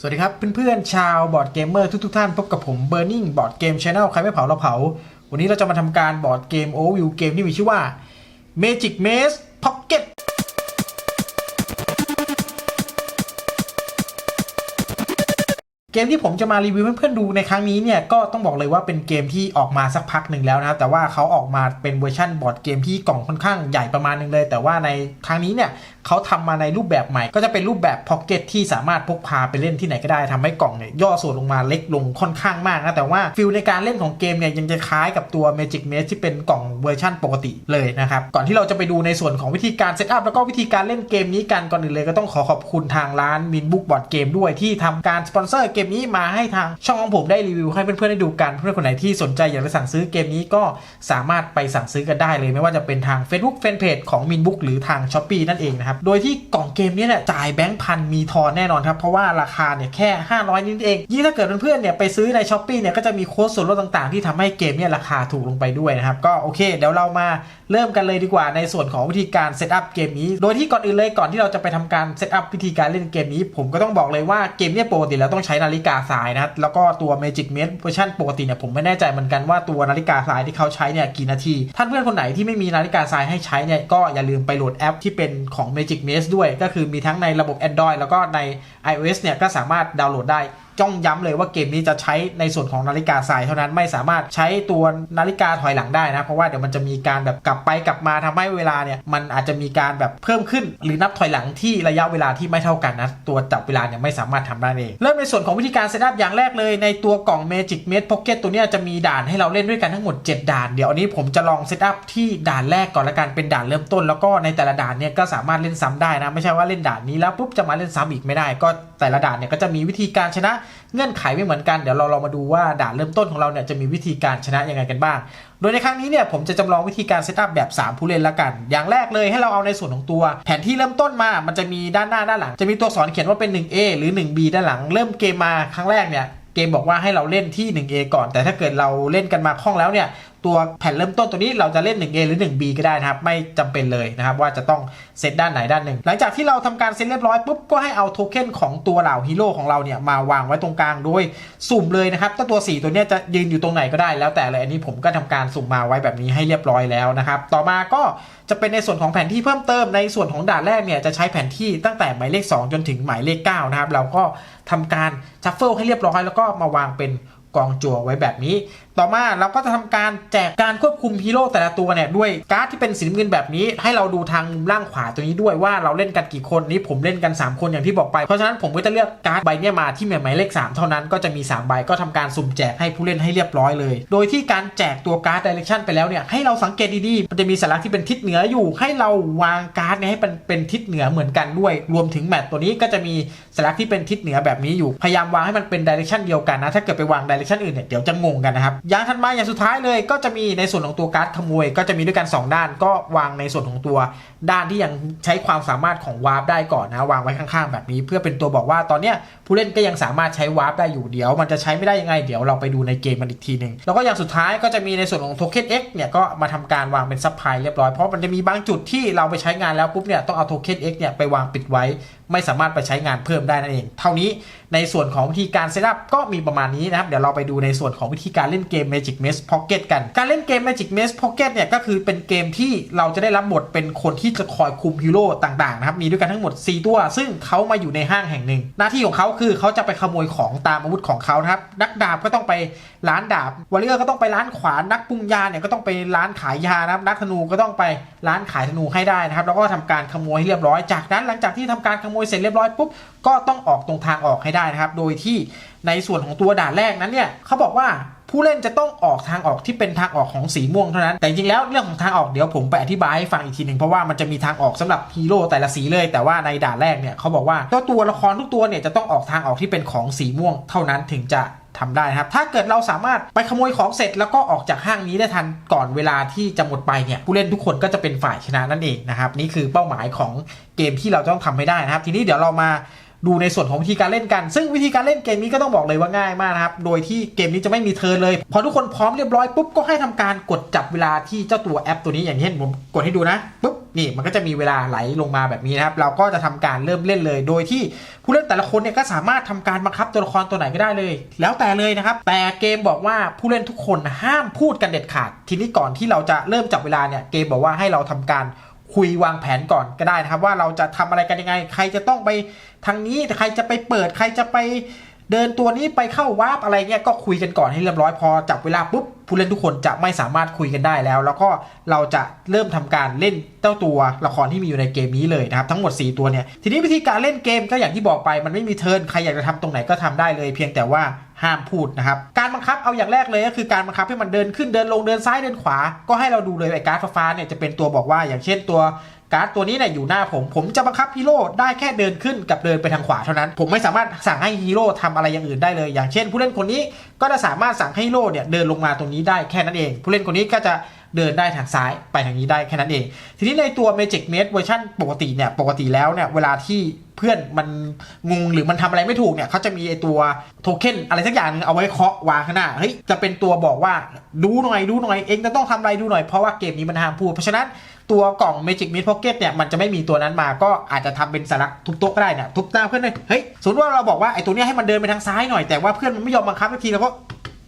สวัสดีครับเพื่อนๆชาวบอร์ดเกมเมอร์ทุกๆท่านพบกับผม Burning Board Game Channel ใครไม่เผาเราเผา วันนี้เราจะมาทำการบอร์ดเกมโอวิวเกมที่มีชื่อว่า Magic Maze Pocket เกมที่ผมจะมารีวิวให้เพื่อนๆดูในครั้งนี้เนี่ยก็ต้องบอกเลยว่าเป็นเกมที่ออกมาสักพักหนึ่งแล้วนะครับแต่ว่าเขาออกมาเป็นเวอร์ชันบอร์ดเกมที่กล่องค่อนข้างใหญ่ประมาณหนึงเลย แต่ว่าในครั้งนี้เนี่ยเขาทำมาในรูปแบบใหม่ ก็จะเป็นรูปแบบพ็อกเก็ตที่สามารถพกพาไปเล่นที่ไหนก็ได้ทำให้กล่องเนี่ยย่อส่วนลงมาเล็กลงค่อนข้างมากนะแต่ว่าฟิลในการเล่นของเกมเนี่ยยังจะคล้ายกับตัว Magic Maze ที่เป็นกล่องเวอร์ชันปกติเลยนะครับก่อนที่เราจะไปดูในส่วนของวิธีการเซตอัพแล้วก็วิธีการเล่นเกมนี้กันก่อนอื่นเลยก็ต้องขอขอบคุณทางร้านมินบุ๊กบอร์ดเกมด้วยที่ทำการสปอนเซอร์เกมนี้มาให้ทางช่องของผมได้รีวิวให้เพื่อนๆได้ดูกันเพื่อนคนไหนที่สนใจอยากจะสั่งซื้อเกมนี้ก็สามารถไปสั่งซื้อกันได้เลย ไม่ว่าจะเป็นทาง Facebook Fanpage ของมินบุ๊กหรือทาง s h อ p e e นั่นเองนะครับ โดยที่กล่องเกมนี้เนี่ยจ่ายแบงค์พันมีทอนแน่นอนครับ เพราะว่าราคาเนี่ยแค่ 500นิดเอง ยิ่งถ้าเกิดเพื่อนๆเนี่ยไปซื้อใน s h อ p e e เนี่ยก็จะมีโค้ดส่วนลดต่างๆ ที่ทำให้เกมเนี่ยราคาถูกลงไปด้วยนะครับก็โอเคเดี๋ยวเรามาเริ่มกันเลยดีกว่าในส่วนของวิธีการเซตอัพเกมนี้ โดยที่ก่อนอื่นเลยก่อนที่เราจะไปทำการเซตอัพวิธีการเล่นเกมนี้ ผมก็ต้องบอกเลยว่าเกมเนี่ยปกติแล้วต้องใช้นาาฬิกาสายนะครับแล้วก็ตัว Magic m a z e เวอร์ชันปกติเนี่ยผมไม่แน่ใจเหมือนกันว่าตัวนาฬิกาสายที่เขาใช้เนี่ยกี่นาที ท่านเพื่อนคนไหนที่ไม่มีนาฬิกาสายให้ใช้เนี่ยก็อย่าลืมไปโหลดแอปที่เป็นของ Magic Maze ด้วย ก็คือมีทั้งในระบบ Android แล้วก็ใน iOS เนี่ยก็สามารถดาวน์โหลดได้ จ้องย้ำเลยว่าเกมนี้จะใช้ในส่วนของนาฬิกาทรายเท่านั้นไม่สามารถใช้ตัวนาฬิกาถอยหลังได้นะ เพราะว่าเดี๋ยวมันจะมีการแบบกลับไปกลับมาทำให้เวลาเนี่ยมันอาจจะมีการแบบเพิ่มขึ้น หรือนับถอยหลังที่ระยะเวลาที่ไม่เท่ากันนะตัวจับเวลาเนี่ยไม่สามารถทำได้เองเริ่มในส่วนของวิธีการเซตอัพอย่างแรกเลยในตัวกล่อง Magic Maze Pocket ตัวนี้จะมีด่านให้เราเล่นด้วยกันทั้งหมด 7 ด่าน เดี๋ยวอันนี้ผมจะลองเซตอัพที่ด่านแรกก่อนละกันเป็นด่านเริ่มต้น แล้วก็ในแต่ละด่านเนี่ยก็สามารถเล่นซ้ำได้นะไม่ใช่ว่าเล่นด่านนี้แล้วปุ๊บจะมาเล่นซ้ำอีกไม่ได้ ก็แต่ละด่านเนี่ยก็จะมีวิธีการชนะเงื่อนไขไม่เหมือนกันเดี๋ยวเราลองมาดูว่าด่านเริ่มต้นของเราเนี่ยจะมีวิธีการชนะยังไงกันบ้าง โดยในครั้งนี้เนี่ยผมจะจำลองวิธีการเซตอัพแบบ 3 ผู้เล่นละกัน อย่างแรกเลยให้เราเอาในส่วนของตัว แผนที่เริ่มต้นมา มันจะมีด้านหน้าด้านหลัง จะมีตัวสอนเขียนว่าเป็น 1A หรือ 1B ด้านหลัง เริ่มเกมมาครั้งแรกเนี่ยเกมบอกว่าให้เราเล่นที่ 1A ก่อน แต่ถ้าเกิดเราเล่นกันมาคล่องแล้วเนี่ย ตัวแผ่นเริ่มต้นตัวนี้เราจะเล่น 1A หรือ 1B ก็ได้นะครับ ไม่จำเป็นเลยนะครับ ว่าจะต้องเซตด้านไหนด้านหนึ่ง หลังจากที่เราทำการเซตเรียบร้อยปุ๊บก็ให้เอาโทเค็นของตัวเหล่าฮีโร่ของเราเนี่ยมาวางไว้ตรงกลางโดยสุ่มเลยนะครับตัวตัว 4 ตัวเนี้ยจะยืนอยู่ตรงไหนก็ได้แล้วแต่เลยอันนี้ผมก็ทำการสุ่มมาไว้แบบนี้ให้เรียบร้อยแล้วนะครับต่อมาก็จะเป็นในส่วนของแผนที่เพิ่มเติมในส่วนของด่านแรกเนี่ยจะใช้แผนที่ตั้งแต่หมายเลข 2 จนถึงหมายเลข9นะครับเราก็ทำการชัฟเฟิลให้เรียบร้อยแล้วก็มาวางเป็น กองจั่วไว้แบบนี้ ต่อมาเราก็จะทำการแจกการควบคุมฮีโร่แต่ละตัวเนี่ยด้วยการ์ดที่เป็นสีน้ำเงินแบบนี้ ให้เราดูทางมุมล่างขวาตัวนี้ด้วยว่าเราเล่นกันกี่คนนี้ผมเล่นกัน 3 คนอย่างที่บอกไป เพราะฉะนั้นผมก็จะเลือกการ์ดใบเนี้ยมาที่หมายเลข 3 เท่านั้นก็จะมี 3 ใบก็ทำการสุ่มแจกให้ผู้เล่นให้เรียบร้อยเลย โดยที่การแจกตัวการ์ดดิเรกชันไปแล้วเนี่ยให้เราสังเกตดีๆมันจะมีสัญลักษณ์ที่เป็นทิศเหนืออยู่ ให้เราวางการ์ดเนี่ยให้เป็นเป็นทิศเหนือเหมือนกันด้วย รวมถึงแมตต์ตัวนี้ก็จะมีสัญลักษณ์ที่เป็นทิศเหนือแบบนี้อยู่พยายามวางให้มันเป็นดิเรกชันเดียวกันนะถ้าเกิดไปวางดิเรกชันอื่นเนี่ยเดี๋ยวจะงงกันนะครับอย่างถัดมาอย่างสุดท้ายเลยก็จะมีในส่วนของตัวการ์ดขโมย ก็จะมีด้วยกัน 2 ด้านก็วางในส่วนของตัวด้านที่ยังใช้ความสามารถของวาร์ปได้ก่อนนะวางไว้ข้างๆ แบบนี้ เพื่อเป็นตัวบอกว่าตอนเนี้ยผู้เล่นก็ยังสามารถใช้วาร์ปได้อยู่เดี๋ยว มันจะใช้ไม่ได้ยังไงเดี๋ยวเราไปดูในเกมมันอีกทีหนึ่งแล้วก็อย่างสุดท้ายก็จะมีในส่วนของโทเค็น X เนี่ยก็มาทำการวางเป็นซับพลายเรียบร้อยเพราะมันจะมีบางจุดที่เราไปใช้งานแล้วปุ๊บเนี่ยต้องเอาโทเค็น X เนี่ยไปวางปิดไว้ ไม่สามารถไปใช้งานเพิ่มได้นั่นเอง เท่านี้ในส่วนของวิธีการเซตอัพก็มีประมาณนี้นะครับ เดี๋ยวเราไปดูในส่วนของวิธีการเล่นเกม Magic Maze Pocket กัน การเล่นเกม Magic Maze Pocket เนี่ยก็คือเป็นเกมที่เราจะได้รับบทเป็นคนที่จะคอยคุมฮีโร่ต่างๆนะครับ มีด้วยกันทั้งหมด 4 ตัว ซึ่งเขามาอยู่ในห้างแห่งหนึ่ง หน้าที่ของเขาคือเขาจะไปขโมยของตามอาวุธของเขานะครับ นักดาบก็ต้องไปร้านดาบวอลเลอร์ก็ต้องไปร้านขวานนักปรุงยาเนี่ยก็ต้องไปร้านขายยานะครับ นักธนูก็ต้องไปร้านขายธนูให้ได้นะครับ แล้วก็ทำการขโมยให้เรียบร้อย จากนั้นหลังจากที่ทำการขโมยเสร็จเรียบร้อยปุ๊บก็ต้องออกตรงทางออกให้ได้นะครับ โดยที่ในส่วนของตัวด่านแรกนั้นเนี่ยเขาบอกว่าผู้เล่นจะต้องออกทางออกที่เป็นทางออกของสีม่วงเท่านั้น แต่จริงแล้วเรื่องของทางออกเดี๋ยวผมไปอธิบายให้ฟังอีกทีหนึ่งเพราะว่ามันจะมีทางออกสำหรับฮีโร่แต่ละสีเลย แต่ว่าในด่านแรกเนี่ยเขาบอกว่าเจ้าตัวละครทุกตัวเนี่ยจะต้องออกทางออกที่เป็นของสีม่วงเท่านั้นถึงจะ ทำได้นะครับ ถ้าเกิดเราสามารถไปขโมยของเสร็จแล้วก็ออกจากห้างนี้ได้ทันก่อนเวลาที่จะหมดไปเนี่ยผู้เล่นทุกคนก็จะเป็นฝ่ายชนะนั่นเองนะครับนี่คือเป้าหมายของเกมที่เราต้องทำให้ได้นะครับ ทีนี้เดี๋ยวเรามาดูในส่วนของวิธีการเล่นกัน ซึ่งวิธีการเล่นเกมนี้ก็ต้องบอกเลยว่าง่ายมากนะครับ โดยที่เกมนี้จะไม่มีเทิร์นเลย พอทุกคนพร้อมเรียบร้อยปุ๊บก็ให้ทำการกดจับเวลาที่เจ้าตัวแอปตัวนี้อย่างเช่นผมกดให้ดูนะปุ๊บ นี่มันก็จะมีเวลาไหลลงมาแบบนี้นะครับ เราก็จะทำการเริ่มเล่นเลย โดยที่ผู้เล่นแต่ละคนเนี่ยก็สามารถทำการบังคับตัวละครตัวไหนก็ได้เลย แล้วแต่เลยนะครับ แต่เกมบอกว่าผู้เล่นทุกคนห้ามพูดกันเด็ดขาด ทีนี้ก่อนที่เราจะเริ่มจับเวลาเนี่ยเกมบอกว่าให้เราทำการคุยวางแผนก่อนก็ได้นะครับ ว่าเราจะทำอะไรกันยังไง ใครจะต้องไปทางนี้ใครจะไปเปิดใครจะไป เดินตัวนี้ไปเข้าวาร์ปอะไรเงี้ยก็คุยกันก่อนให้เรียบร้อยพอจับเวลาปุ๊บผู้เล่นทุกคนจะไม่สามารถคุยกันได้แล้ว แล้วก็เราจะเริ่มทำการเล่นเจ้าตัวละครที่มีอยู่ในเกมนี้เลยนะครับทั้งหมด 4 ตัวเนี่ยทีนี้วิธีการเล่นเกมก็อย่างที่บอกไปมันไม่มีเทิร์นใครอยากจะทำตรงไหนก็ทำได้เลย เพียงแต่ว่า ห้ามพูดนะครับ การบังคับเอาอย่างแรกเลยก็คือการบังคับให้มันเดินขึ้นเดินลงเดินซ้ายเดินขวา ก็ให้เราดูเลยไอ้การ์ดฟ้าเนี่ยจะเป็นตัวบอกว่าอย่างเช่นตัวการ์ดตัวนี้เนี่ยอยู่หน้าผม ผมจะบังคับฮีโร่ได้แค่เดินขึ้นกับเดินไปทางขวาเท่านั้น ผมไม่สามารถสั่งให้ฮีโร่ทำอะไรอย่างอื่นได้เลย อย่างเช่น ผู้เล่นคนนี้ก็จะสามารถสั่งให้ฮีโร่เนี่ยเดินลงมาตรงนี้ได้แค่นั้นเอง ผู้เล่นคนนี้ก็จะ เดินได้ทางซ้ายไปทางนี้ได้แค่นั้นเอง ทีนี้ในตัว Magic m a d e เวอร์ชันปกติเนี่ยปกติแล้วเนี่ยเวลาที่เพื่อนมันงงหรือมันทำอะไรไม่ถูกเนี่ยเขาจะมีไอตัวโทเค็นอะไรสักอย่างนึงเอาไว้เคาะวางข้างหน้าเฮ้ยจะเป็นตัวบอกว่าดูหน่อยดูหน่อยเองจะต้องทำอะไรดูหน่อยเพราะว่าเกมนี้มันห้ามพูด เพราะฉะนั้นตัวกล่อง Magic Mid Pocket เนี่ยมันจะไม่มีตัวนั้นมาก็อาจจะทำเป็นสัญลักทุบโต๊ะก็ได้เนี่ยทุบหน้าเพื่อนเลยเฮ้ยสมมติว่าเราบอกว่าไอตัวเนี้ยให้มันเดินไปทางซ้ายหน่อยแต่ว่าเพื่อนมันไม่ยอมบังคับสักทีเราก็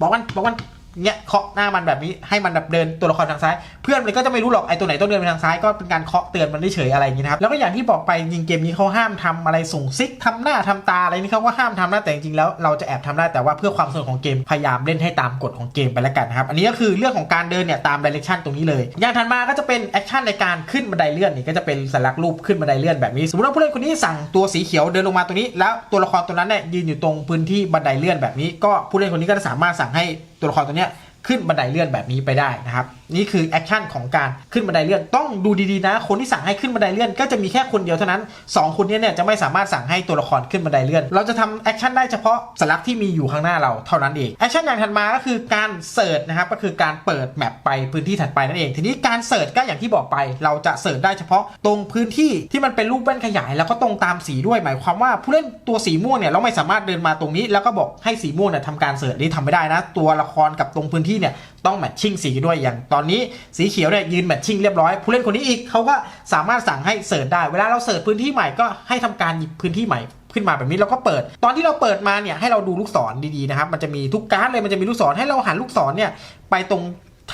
บอกมันบอกมัน เนี่ยเคาะหน้ามันแบบนี้ให้มันแบบเดินตัวละครทางซ้าย เพื่อนมันก็จะไม่รู้หรอกไอ้ตัวไหนต้องเดินไปทางซ้ายก็เป็นการเคาะเตือนมันเฉยอะไรอย่างนี้นะครับแล้วก็อย่างที่บอกไปจริงเกมนี้เขาห้ามทำอะไรส่งซิกทำหน้าทำตาอะไรนี่เขาก็ห้ามทำนะแต่จริงๆแล้วเราจะแอบทำได้แต่ว่าเพื่อความสนุกของเกมพยายามเล่นให้ตามกฎของเกมไปแล้วกันนะครับอันนี้ก็คือเรื่องของการเดินเนี่ยตามดิเรกชันตรงนี้เลย อย่างถัดมาก็จะเป็นแอคชั่นในการขึ้นบันไดเลื่อนนี่ก็จะเป็นสัญลักษณ์รูปขึ้นบันไดเลื่อนแบบนี้สมมติว่าผู้เล่นคนนี้สั่งตัวสีเขียวเดินลงมาตรงนี้ แล้วตัวละครตัวนั้นเนี่ยยืนอยู่ตรงพื้นที่บันไดเลื่อนแบบนี้ก็ผู้เล่นคนนี้ก็จะสามารถสั่งให้ตัวละครตัวเนี้ยขึ้นบันไดเลื่อนแบบนี้ไปได้นะครับ นี่คือแอคชั่นของการขึ้นบันไดเลื่อนต้องดูดีๆนะ คนที่สั่งให้ขึ้นบันไดเลื่อนก็จะมีแค่คนเดียวเท่านั้นสองคนนี้เนี่ยจะไม่สามารถสั่งให้ตัวละครขึ้นบันไดเลื่อน เราจะทำแอคชั่นได้เฉพาะสัญลักษณ์ที่มีอยู่ข้างหน้าเราเท่านั้นเองแอคชั่นอย่างถัดมาก็คือการเสิร์ชนะครับก็คือการเปิดแมปไปพื้นที่ถัดไปนั่นเอง ทีนี้การเสิร์ชก็อย่างที่บอกไป เราจะเสิร์ชได้เฉพาะตรงพื้นที่ที่มันเป็นรูปแว่นขยาย แล้วก็ตรงตามสีด้วยหมายความว่าผู้เล่นตัวสีม่วงเนี่ยเราไม่สามารถเดินมาตรงนี้ แล้วก็บอกให้สีม่วงเนี่ยทำการเสิร์ชนี่ทำไม่ได้นะ ตัวละครกับตรงพื้นที่เนี่ยต้องแมทชิ่งสีด้วยอย่างตอนนี้สีเขียวเนี่ยยืนแมทชิ่งเรียบร้อย ผู้เล่นคนนี้อีกเขาก็สามารถสั่งให้เสิร์ชได้ เวลาเราเสิร์ชพื้นที่ใหม่ก็ให้ทำการหยิบพื้นที่ใหม่ขึ้นมาแบบนี้เราก็เปิด ตอนที่เราเปิดมาเนี่ยให้เราดูลูกศรดีๆนะครับมันจะมีทุกการ์ดเลยมันจะมีลูกศรให้เราหันลูกศรเนี่ยไปตรง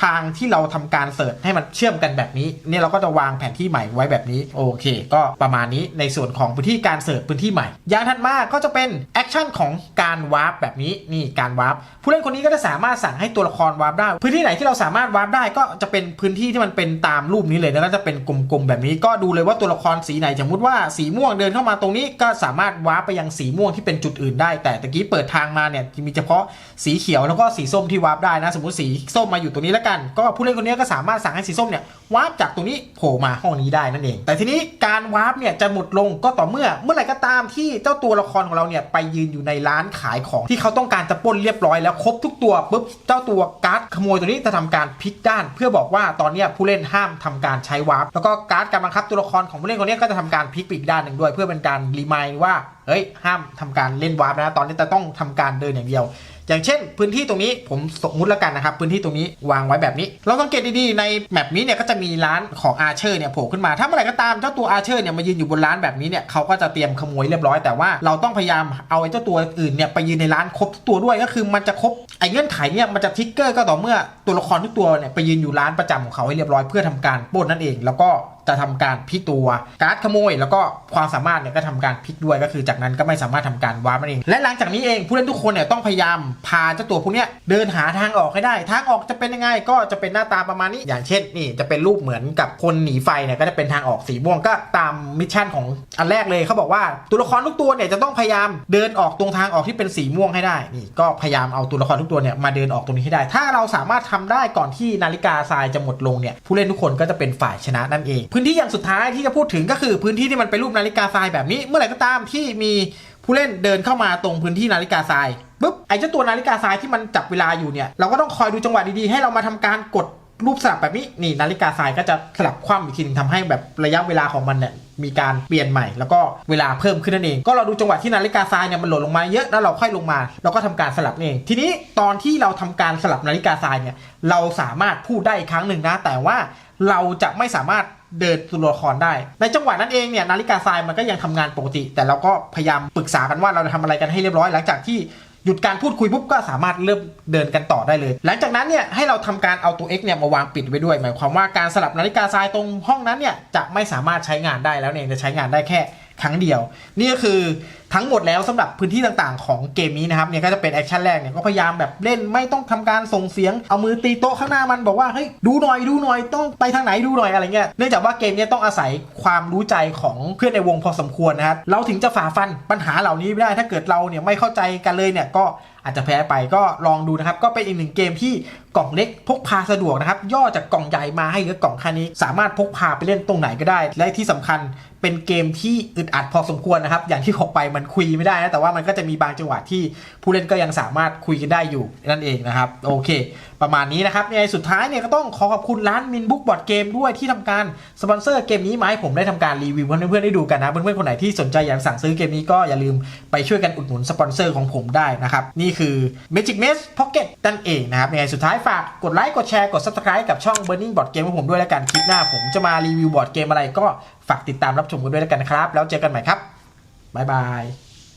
ทางที่เราทำการเสิร์ชให้มันเชื่อมกันแบบนี้เนี่ยเราก็จะวางแผนที่ใหม่ไว้แบบนี้โอเค ก็ประมาณนี้ในส่วนของพื้นที่การเสิร์ชพื้นที่ใหม่ อย่างถัดมาก็จะเป็นแอค ชั่นของการวาร์ปแบบนี้นี่การวาร์ปผู้เล่นคนนี้ก็จะสามารถสั่งให้ตัวละครวาร์ปได้ พื้นที่ไหนที่เราสามารถวาร์ปได้ก็จะเป็นพื้นที่ที่มันเป็นตามรูปนี้เลยแล้วก็จะเป็นกลมๆแบบนี้ ก็ดูเลยว่าตัวละครสีไหนสมมติว่าสีม่วงเดินเข้ามาตรงนี้ก็สามารถวาร์ปไปยังสีม่วงที่เป็นจุดอื่นได้ แต่ตะกี้เปิดทางมาเนี่ยมีเฉพาะสีเขียวแล้วก็สีส้มที่วาร์ปได้นะ สมมติสีส้มมาอยู่ตรงนี้แล้วกัน ก็ผู้เล่นคนนี้ก็สามารถสั่งให้สีส้มเนี่ยวาร์ปจากตรงนี้โผล่มาห้องนี้ได้นั่นเอง แต่ทีนี้การวาร์ปเนี่ยจะหมดลงก็ต่อเมื่อเมื่อไหร่ก็ตามที่เจ้าตัวละครของเราเนี่ยไปยืนอยู่ในร้านขายของที่เขาต้องการจะป้นเรียบร้อยแล้วครบทุกตัวปุ๊บเจ้าตัวการ์ดขโมยตัวนี้จะทำการพลิกด้าน เพื่อบอกว่าตอนนี้ผู้เล่นห้ามทำการใช้วาร์ปแล้วก็การ์ดการบังคับตัวละครของผู้เล่นคนนี้ก็จะทำการพลิกไปอีกด้านหนึ่งด้วย เพื่อเป็นการรีมายว่าเฮ้ยห้ามทำการเล่นวาร์ปนะตอนนี้จะต้องทำการเดินอย่างเดียว อย่างเช่น พื้นที่ตรงนี้ผมสมมุติแล้วกันนะครับพื้นที่ตรงนี้วางไว้แบบนี้ เราสังเกตดีๆในแมปนี้เนี่ยก็จะมีร้านของอาเชอร์เนี่ยโผล่ขึ้นมาถ้าเมื่อไหร่ก็ตามเจ้าตัวอาเชอร์เนี่ยมายืนอยู่บนร้านแบบนี้เนี่ยเขาก็จะเตรียมขโมยเรียบร้อยแต่ว่าเราต้องพยายามเอาไอ้เจ้าตัวอื่นเนี่ยไปยืนในร้านครบตัวด้วยก็คือมันจะครบไอ้เงื่อนไขเนี่ยมันจะทิกเกอร์ก็ต่อเมื่อตัวละครทุกตัวเนี่ยไปยืนอยู่ร้านประจำของเขาให้เรียบร้อยเพื่อทำการปล้นนั่นเอง แล้วก็ จะทำการพลิกตัวการ์ดขโมย แล้วก็ความสามารถเนี่ยก็ทำการพลิกด้วยก็คือจากนั้นก็ไม่สามารถทำการวาร์ปนั่นเอง และหลังจากนี้เองผู้เล่นทุกคนเนี่ยต้องพยายามพาเจ้าตัวพวกเนี้ยเดินหาทางออกให้ได้ทางออกจะเป็นยังไงก็จะเป็นหน้าตาประมาณนี้ อย่างเช่นนี่จะเป็นรูปเหมือนกับคนหนีไฟเนี่ยก็จะเป็นทางออกสีม่วงก็ตามมิชชั่นของอันแรกเลยเขาบอกว่าตัวละครทุกตัวเนี่ยจะต้องพยายามเดินออกตรงทางออกที่เป็นสีม่วงให้ได้นี่ก็พยายามเอาตัวละครทุกตัวเนี่ยมาเดินออกตรงนี้ให้ได้ ถ้าเราสามารถทำได้ก่อนที่นาฬิกาทรายจะหมดลงเนี่ยผู้เล่นทุกคนก็จะเป็นฝ่ายชนะนั่นเองพื้นที่อย่างสุดท้ายที่จะพูดถึงก็คือพื้นที่ที่มันเป็นรูปนาฬิกาทรายแบบนี้ เมื่อไหร่ก็ตามที่มีผู้เล่นเดินเข้ามาตรงพื้นที่นาฬิกาทรายปุ๊บไอ้เจ้าตัวนาฬิกาทรายที่มันจับเวลาอยู่เนี่ยเราก็ต้องคอยดูจังหวะดีๆให้เรามาทำการกด รูปสลับแบบนี้นี่นาฬิกาทรายก็จะสลับคว่ำอีกทีหนึงทำให้แบบระยะเวลาของมันเนี่ยมีการเปลี่ยนใหม่ แล้วก็เวลาเพิ่มขึ้นนั่นเอง ก็เราดูจังหวะที่นาฬิกาทรายเนี่ยมันหล่นลงมาเยอะแล้วเราค่อยลงมาเราก็ทำการสลับนี่เอง ทีนี้ตอนที่เราทำการสลับนาฬิกาทรายเนี่ยเราสามารถพูดได้อีกครั้งหนึ่งนะ แต่ว่าเราจะไม่สามารถเดินตัวละครได้ ในจังหวะนั้นเองเนี่ยนาฬิกาทรายมันก็ยังทำงานปกติ แต่เราก็พยายามปรึกษากันว่าเราจะทำอะไรกันให้เรียบร้อยหลังจากที่ หยุดการพูดคุยปุ๊บก็สามารถเริ่มเดินกันต่อได้เลย หลังจากนั้นเนี่ยให้เราทำการเอาตัว X เนี่ยมาวางปิดไว้ด้วย หมายความว่าการสลับนาฬิกาทรายตรงห้องนั้นเนี่ยจะไม่สามารถใช้งานได้แล้วเนี่ยจะใช้งานได้แค่ครั้งเดียว นี่ก็คือทั้งหมดแล้วสำหรับพื้นที่ต่างๆ ของเกมนี้นะครับเนี่ยก็จะเป็นแอคชั่นแรกเนี่ยก็พยายามแบบเล่นไม่ต้องทำการส่งเสียงเอามือตีโต๊ะข้างหน้ามันบอกว่าเฮ้ยดูหน่อยดูหน่อยต้องไปทางไหนดูหน่อยอะไรเงี้ยเนื่องจากว่าเกมนี้ต้องอาศัยความรู้ใจของเพื่อนในวงพอสมควรนะครับเราถึงจะฝ่าฟันปัญหาเหล่านี้ไม่ได้ถ้าเกิดเราเนี่ยไม่เข้าใจกันเลยเนี่ยก็อาจจะแพ้ไปก็ลองดูนะครับก็เป็นอีกหนึ่งเกมที่ กล่องเล็กพกพาสะดวกนะครับ ย่อจากกล่องใหญ่มาให้เหลือกล่องแค่นี้ สามารถพกพาไปเล่นตรงไหนก็ได้ และที่สำคัญเป็นเกมที่อึดอัดพอสมควรนะครับ อย่างที่บอกไปมันคุยไม่ได้นะ แต่ว่ามันก็จะมีบางจังหวะที่ผู้เล่นก็ยังสามารถคุยกันได้อยู่นั่นเองนะครับ โอเค ประมาณนี้นะครับในสุดท้ายเนี่ยก็ต้องขอขอบคุณร้านมินบุ๊กบอร์ดเกมด้วยที่ทำการสปอนเซอร์เกมนี้มาให้ผมได้ทำการรีวิวให้เพื่อนๆได้ดูกันนะ เพื่อนๆคนไหนที่สนใจอยากสั่งซื้อเกมนี้ก็อย่าลืมไปช่วยกันอุดหนุนสปอนเซอร์ของผมได้นะครับนี่คือ Magic Mesh Pocket นั่นเองนะครับยังไงสุดท้ายฝากกดไลค์กดแชร์กด Subscribe กับช่อง Burning Board Game ของผมด้วยแล้วกันคลิปหน้าผมจะมารีวิวบอร์ดเกมอะไรก็ฝากติดตามรับชมกันด้วยแล้วกันนะครับ แล้วเจอกันใหม่ครับบ๊ายบาย